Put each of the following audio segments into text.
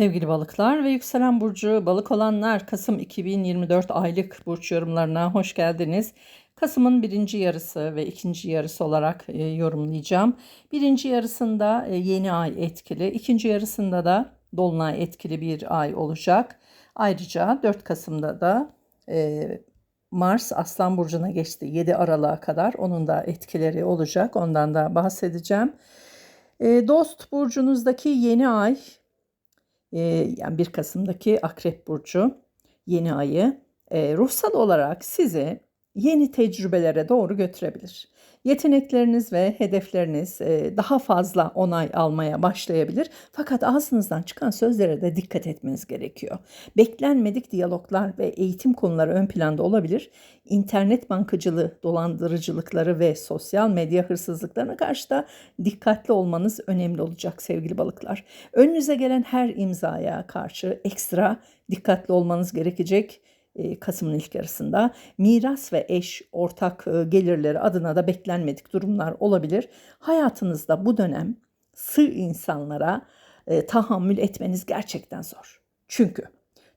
Sevgili balıklar ve yükselen burcu balık olanlar Kasım 2024 aylık burç yorumlarına hoş geldiniz. Kasım'ın birinci yarısı ve ikinci yarısı olarak e, yorumlayacağım. Birinci yarısında e, yeni ay etkili, ikinci yarısında da dolunay etkili bir ay olacak. Ayrıca 4 Kasım'da da e, Mars Aslan Burcu'na geçti 7 Aralık'a kadar. Onun da etkileri olacak. Ondan da bahsedeceğim. Dost burcunuzdaki yeni ay e, yani 1 Kasım'daki Akrep Burcu yeni ayı. E, ruhsal olarak sizi yeni tecrübelere doğru götürebilir. Yetenekleriniz ve hedefleriniz e, daha fazla onay almaya başlayabilir. Fakat ağzınızdan çıkan sözlere de dikkat etmeniz gerekiyor. Beklenmedik diyaloglar ve eğitim konuları ön planda olabilir. İnternet bankacılığı, dolandırıcılıkları ve sosyal medya hırsızlıklarına karşı da dikkatli olmanız önemli olacak sevgili balıklar. Önünüze gelen her imzaya karşı ekstra dikkatli olmanız gerekecek. E, Kasım'ın ilk yarısında miras ve eş ortak e, gelirleri adına da beklenmedik durumlar olabilir. Hayatınızda bu dönem sığ insanlara e, tahammül etmeniz gerçekten zor. Çünkü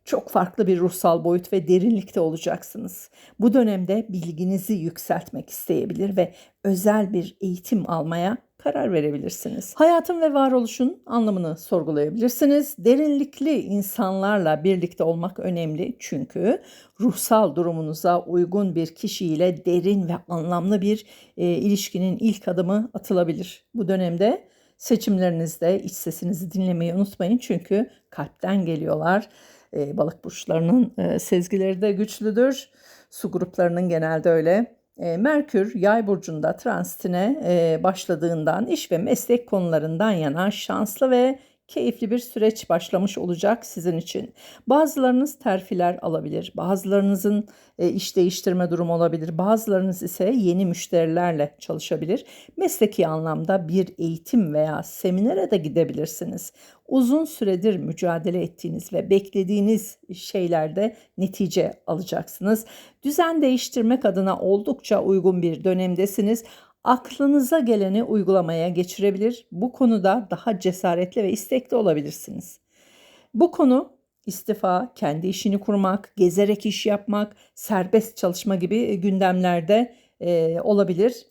çok farklı bir ruhsal boyut ve derinlikte olacaksınız. Bu dönemde bilginizi yükseltmek isteyebilir ve özel bir eğitim almaya karar verebilirsiniz. Hayatın ve varoluşun anlamını sorgulayabilirsiniz. Derinlikli insanlarla birlikte olmak önemli çünkü ruhsal durumunuza uygun bir kişiyle derin ve anlamlı bir e, ilişkinin ilk adımı atılabilir. Bu dönemde seçimlerinizde iç sesinizi dinlemeyi unutmayın çünkü kalpten geliyorlar. E, balık burçlarının e, sezgileri de güçlüdür. Su gruplarının genelde öyle. E, Merkür yay burcunda transitine e, başladığından iş ve meslek konularından yana şanslı ve keyifli bir süreç başlamış olacak sizin için. Bazılarınız terfiler alabilir, bazılarınızın e, iş değiştirme durumu olabilir, bazılarınız ise yeni müşterilerle çalışabilir. Mesleki anlamda bir eğitim veya seminere de gidebilirsiniz. Uzun süredir mücadele ettiğiniz ve beklediğiniz şeylerde netice alacaksınız. Düzen değiştirmek adına oldukça uygun bir dönemdesiniz aklınıza geleni uygulamaya geçirebilir. Bu konuda daha cesaretli ve istekli olabilirsiniz. Bu konu istifa, kendi işini kurmak, gezerek iş yapmak, serbest çalışma gibi gündemlerde e, olabilir.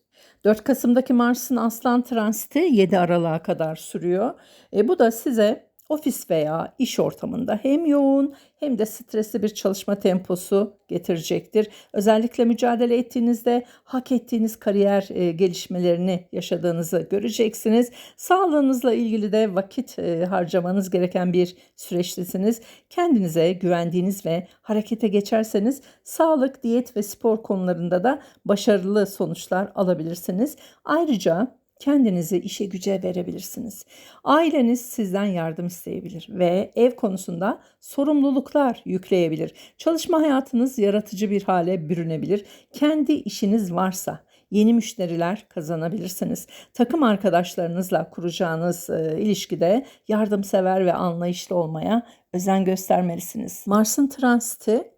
4 Kasım'daki Mars'ın Aslan transiti 7 Aralık'a kadar sürüyor. E, bu da size ofis veya iş ortamında hem yoğun hem de stresli bir çalışma temposu getirecektir. Özellikle mücadele ettiğinizde hak ettiğiniz kariyer e, gelişmelerini yaşadığınızı göreceksiniz. Sağlığınızla ilgili de vakit e, harcamanız gereken bir süreçtesiniz. Kendinize güvendiğiniz ve harekete geçerseniz sağlık, diyet ve spor konularında da başarılı sonuçlar alabilirsiniz. Ayrıca kendinizi işe güce verebilirsiniz. Aileniz sizden yardım isteyebilir ve ev konusunda sorumluluklar yükleyebilir. Çalışma hayatınız yaratıcı bir hale bürünebilir. Kendi işiniz varsa yeni müşteriler kazanabilirsiniz. Takım arkadaşlarınızla kuracağınız e, ilişkide yardımsever ve anlayışlı olmaya özen göstermelisiniz. Mars'ın transiti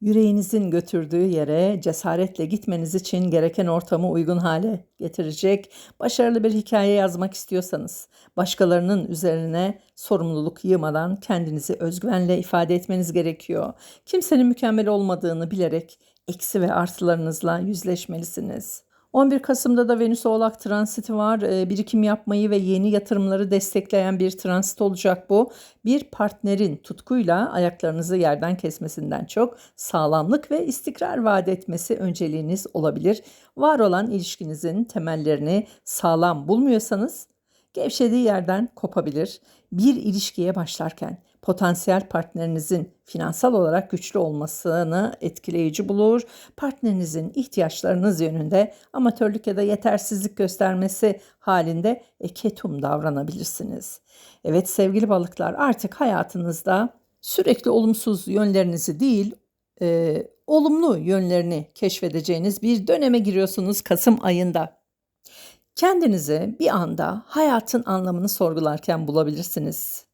yüreğinizin götürdüğü yere cesaretle gitmeniz için gereken ortamı uygun hale getirecek. Başarılı bir hikaye yazmak istiyorsanız, başkalarının üzerine sorumluluk yığmadan kendinizi özgüvenle ifade etmeniz gerekiyor. Kimsenin mükemmel olmadığını bilerek eksi ve artılarınızla yüzleşmelisiniz. 11 Kasım'da da Venüs Oğlak transiti var. E, birikim yapmayı ve yeni yatırımları destekleyen bir transit olacak bu. Bir partnerin tutkuyla ayaklarınızı yerden kesmesinden çok sağlamlık ve istikrar vaat etmesi önceliğiniz olabilir. Var olan ilişkinizin temellerini sağlam bulmuyorsanız gevşediği yerden kopabilir. Bir ilişkiye başlarken potansiyel partnerinizin finansal olarak güçlü olmasını etkileyici bulur. Partnerinizin ihtiyaçlarınız yönünde amatörlük ya da yetersizlik göstermesi halinde ketum davranabilirsiniz. Evet sevgili balıklar artık hayatınızda sürekli olumsuz yönlerinizi değil, e, olumlu yönlerini keşfedeceğiniz bir döneme giriyorsunuz Kasım ayında. Kendinizi bir anda hayatın anlamını sorgularken bulabilirsiniz.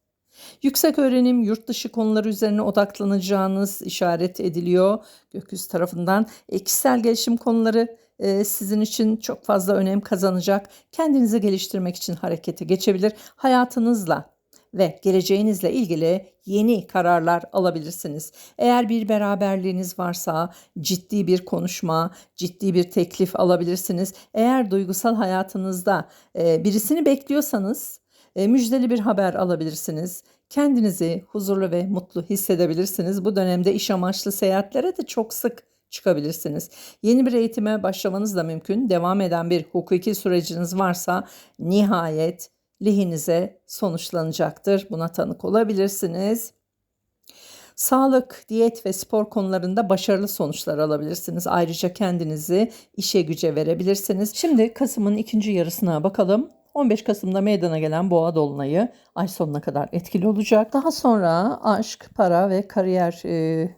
Yüksek öğrenim, yurt dışı konuları üzerine odaklanacağınız işaret ediliyor gökyüzü tarafından. E, kişisel gelişim konuları e, sizin için çok fazla önem kazanacak. Kendinizi geliştirmek için harekete geçebilir. Hayatınızla ve geleceğinizle ilgili yeni kararlar alabilirsiniz. Eğer bir beraberliğiniz varsa ciddi bir konuşma, ciddi bir teklif alabilirsiniz. Eğer duygusal hayatınızda e, birisini bekliyorsanız müjdeli bir haber alabilirsiniz. Kendinizi huzurlu ve mutlu hissedebilirsiniz. Bu dönemde iş amaçlı seyahatlere de çok sık çıkabilirsiniz. Yeni bir eğitime başlamanız da mümkün. Devam eden bir hukuki süreciniz varsa nihayet lehinize sonuçlanacaktır. Buna tanık olabilirsiniz. Sağlık, diyet ve spor konularında başarılı sonuçlar alabilirsiniz. Ayrıca kendinizi işe güce verebilirsiniz. Şimdi Kasım'ın ikinci yarısına bakalım. 15 Kasım'da meydana gelen boğa dolunayı ay sonuna kadar etkili olacak. Daha sonra aşk, para ve kariyer e,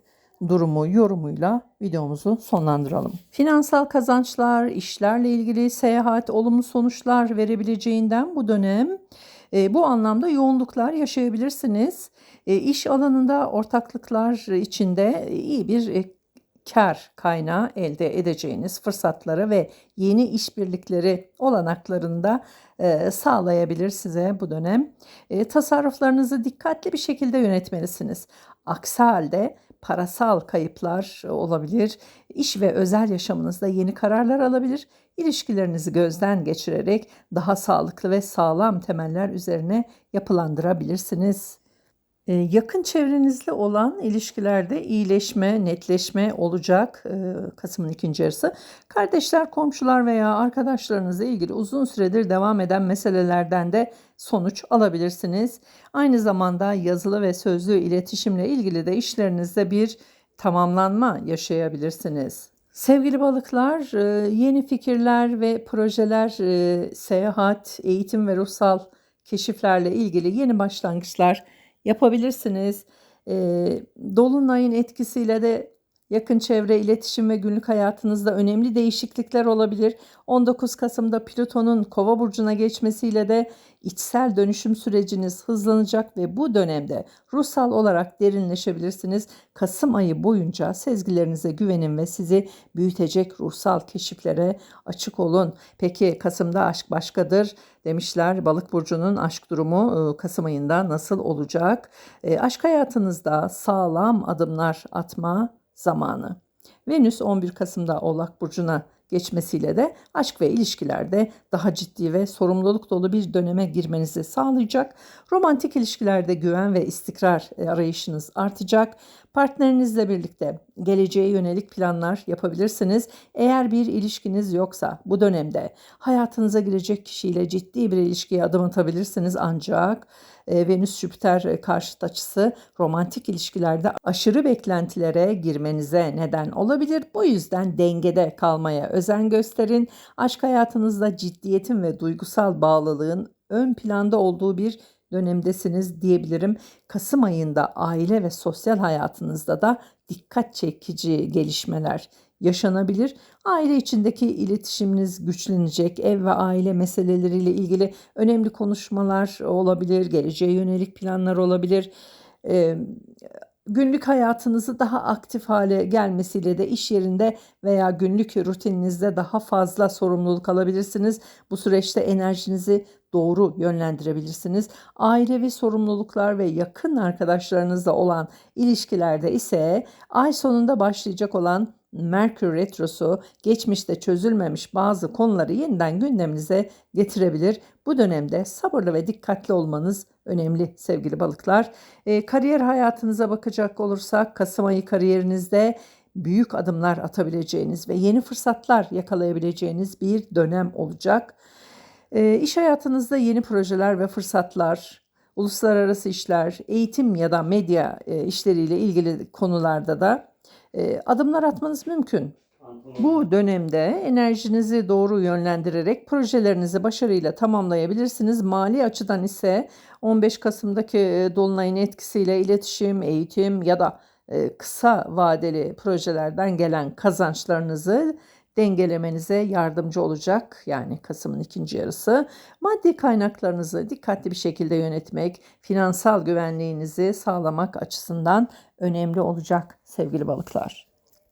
durumu yorumuyla videomuzu sonlandıralım. Finansal kazançlar, işlerle ilgili seyahat, olumlu sonuçlar verebileceğinden bu dönem e, bu anlamda yoğunluklar yaşayabilirsiniz. E, iş alanında ortaklıklar içinde iyi bir e, kar kaynağı elde edeceğiniz fırsatları ve yeni işbirlikleri olanaklarında e, sağlayabilir size bu dönem. E, tasarruflarınızı dikkatli bir şekilde yönetmelisiniz. Aksi halde parasal kayıplar olabilir. İş ve özel yaşamınızda yeni kararlar alabilir. İlişkilerinizi gözden geçirerek daha sağlıklı ve sağlam temeller üzerine yapılandırabilirsiniz. Ee, yakın çevrenizle olan ilişkilerde iyileşme, netleşme olacak e, Kasım'ın ikinci yarısı. Kardeşler, komşular veya arkadaşlarınızla ilgili uzun süredir devam eden meselelerden de sonuç alabilirsiniz. Aynı zamanda yazılı ve sözlü iletişimle ilgili de işlerinizde bir tamamlanma yaşayabilirsiniz. Sevgili balıklar, e, yeni fikirler ve projeler, e, seyahat, eğitim ve ruhsal keşiflerle ilgili yeni başlangıçlar yapabilirsiniz. Dolunay'ın etkisiyle de yakın çevre, iletişim ve günlük hayatınızda önemli değişiklikler olabilir. 19 Kasım'da Plüton'un Kova burcuna geçmesiyle de içsel dönüşüm süreciniz hızlanacak ve bu dönemde ruhsal olarak derinleşebilirsiniz. Kasım ayı boyunca sezgilerinize güvenin ve sizi büyütecek ruhsal keşiflere açık olun. Peki Kasım'da aşk başkadır demişler. Balık burcunun aşk durumu e, Kasım ayında nasıl olacak? E, aşk hayatınızda sağlam adımlar atma zamanı. Venüs 11 Kasım'da Oğlak burcuna geçmesiyle de aşk ve ilişkilerde daha ciddi ve sorumluluk dolu bir döneme girmenizi sağlayacak. Romantik ilişkilerde güven ve istikrar arayışınız artacak. Partnerinizle birlikte geleceğe yönelik planlar yapabilirsiniz. Eğer bir ilişkiniz yoksa bu dönemde hayatınıza girecek kişiyle ciddi bir ilişkiye adım atabilirsiniz ancak e, Venüs-Jüpiter karşıt açısı romantik ilişkilerde aşırı beklentilere girmenize neden olabilir. Bu yüzden dengede kalmaya özen gösterin. Aşk hayatınızda ciddiyetin ve duygusal bağlılığın ön planda olduğu bir dönemdesiniz diyebilirim. Kasım ayında aile ve sosyal hayatınızda da dikkat çekici gelişmeler yaşanabilir. Aile içindeki iletişiminiz güçlenecek. Ev ve aile meseleleriyle ilgili önemli konuşmalar olabilir. Geleceğe yönelik planlar olabilir. Ee, günlük hayatınızı daha aktif hale gelmesiyle de iş yerinde veya günlük rutininizde daha fazla sorumluluk alabilirsiniz. Bu süreçte enerjinizi doğru yönlendirebilirsiniz. Ailevi sorumluluklar ve yakın arkadaşlarınızla olan ilişkilerde ise ay sonunda başlayacak olan Merkür Retrosu geçmişte çözülmemiş bazı konuları yeniden gündeminize getirebilir. Bu dönemde sabırlı ve dikkatli olmanız önemli sevgili balıklar. E, kariyer hayatınıza bakacak olursak Kasım ayı kariyerinizde büyük adımlar atabileceğiniz ve yeni fırsatlar yakalayabileceğiniz bir dönem olacak. E, iş hayatınızda yeni projeler ve fırsatlar, uluslararası işler, eğitim ya da medya e, işleriyle ilgili konularda da e, adımlar atmanız mümkün. Bu dönemde enerjinizi doğru yönlendirerek projelerinizi başarıyla tamamlayabilirsiniz. Mali açıdan ise 15 Kasım'daki e, dolunayın etkisiyle iletişim, eğitim ya da kısa vadeli projelerden gelen kazançlarınızı dengelemenize yardımcı olacak. Yani Kasım'ın ikinci yarısı. Maddi kaynaklarınızı dikkatli bir şekilde yönetmek, finansal güvenliğinizi sağlamak açısından önemli olacak sevgili balıklar.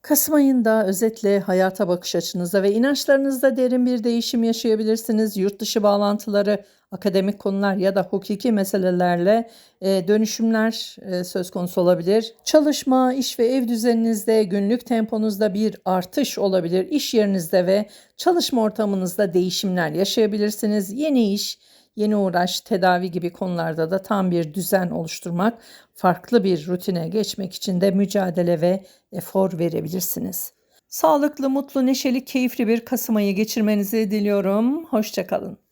Kasım ayında özetle hayata bakış açınızda ve inançlarınızda derin bir değişim yaşayabilirsiniz. Yurt dışı bağlantıları akademik konular ya da hukuki meselelerle e, dönüşümler e, söz konusu olabilir. Çalışma, iş ve ev düzeninizde, günlük temponuzda bir artış olabilir. İş yerinizde ve çalışma ortamınızda değişimler yaşayabilirsiniz. Yeni iş, yeni uğraş, tedavi gibi konularda da tam bir düzen oluşturmak, farklı bir rutine geçmek için de mücadele ve efor verebilirsiniz. Sağlıklı, mutlu, neşeli, keyifli bir Kasım ayı geçirmenizi diliyorum. Hoşçakalın.